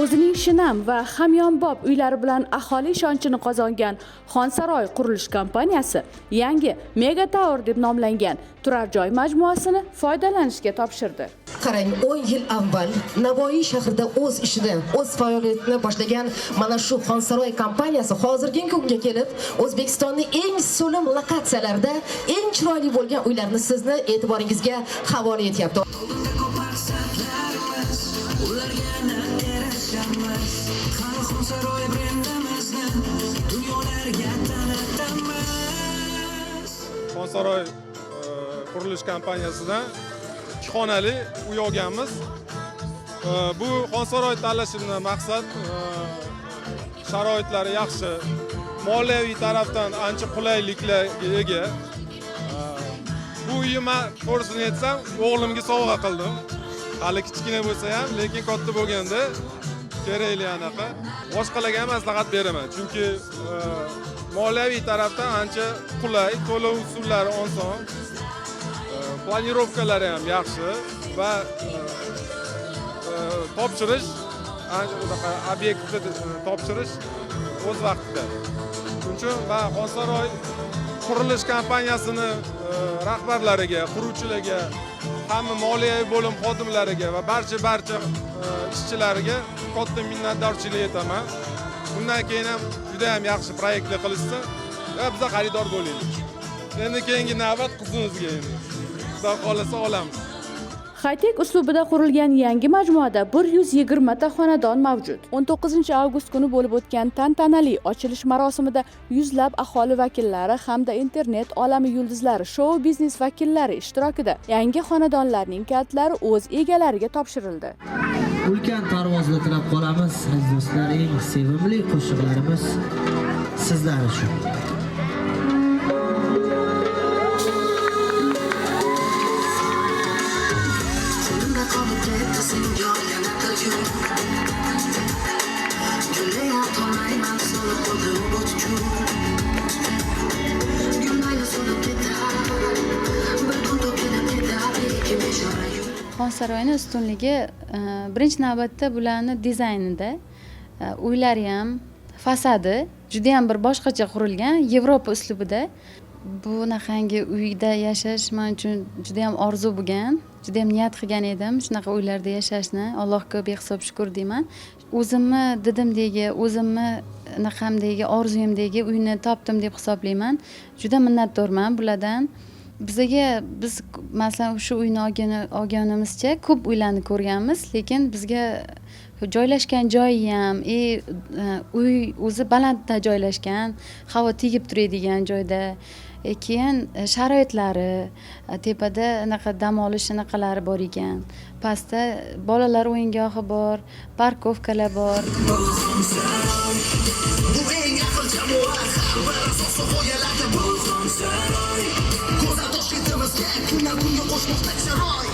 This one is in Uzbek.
o'zining shinam va hamyonbop uylari bilan aholi ishonchini qozongan xonsaroy qurilish kompaniyasi yangi mega tower deb nomlangan turar joy majmuasini foydalanishga topshirdi. Qarang 10 yil avval navoiy shahrida o'z ishini o'z faoliyatini boshlagan mana shu xonsaroy kompaniyasi hozirgi kunga kelib o'zbekistonning eng so'lim lokatsiyalarida eng chiroyli bo'lgan uylarni sizni e'tiboringizga havola etyapti. Xonsaroy e, qurilish kompaniyasidan ikki xonali uy olganmiz e, bu xonsaroy tanlashimdan maqsad e, sharoitlari yaxshi moliyaviy tarafdan ancha qulayliklarga ega. Bu uyni man to'g'risini aytsam o'g'limga sovg'a qildim. Hali kichkina bo'lsa ham lekin katta bo'lganda kerakli anaqa boshqalarga ham maslahat beraman. Chunki e, moliyaviy tarafdan ancha qulay to'lov usullari oson e, planirovkalari ham yaxshi va e, topshirish unaqa obyektni topshirish o'z vaqtida. Shuning uchun va xonsaroy qurilish kompaniyasini e, rahbarlariga quruvchilarga hamma moliyaviy bo'lim xodimlariga va barcha barcha e, ishchilariga katta minnatdorchilik aytaman. Bundan keyin ham juda ham yaxshi proyektlar qilishsin va biza xaridor bo'laylik. Endi keyingi navbat qizimizga endi. Xudo xohlasa olamiz. Haytek uslubida qurilgan yangi majmuada 120 ta xonadon mavjud. 19 avgust kuni bo'lib o'tgan tantanali ochilish marosimida yuzlab aholi vakillari hamda internet olami yulduzlari, shou biznes vakillari ishtirokida yangi xonadonlarning kalitlari o'z egalariga topshirildi. ulkan parvozda tilab qolamiz aziz do'stlar eng sevimli qo'shiqlarimiz sizlar uchun xonsaroyni ustunligi e, birinchi navbatda bularni dizaynida e, uylari ham fasadi judayam bir boshqacha qurilgan yevropa uslubida. Bunaqangi uyda yashash man uchun judayam orzu bo'lgan judayam niyat qilgan edim shunaqa uylarda yashashni. Allohga behisob shukur deyman. O'zimni didimdagi o'zimni anaqamdagi orzuyimdagi uyni topdim deb hisoblayman. Juda minnatdorman bulardan. Bizaga biz masalan shu uyni olganimizcha ko'p uylarni ko'rganmiz lekin bizga joylashgan joyi ham и uy o'zi balandda joylashgan havo tegib turadigan joyda. Keyin e, sharoitlari e, tepada anaqa dam olish anaqalari bor ekan. Pastda bolalar o'yingohi bor parkovkalar bor. Ko'zlar toshlaydi bizga kunga qo'shmoqda chiroy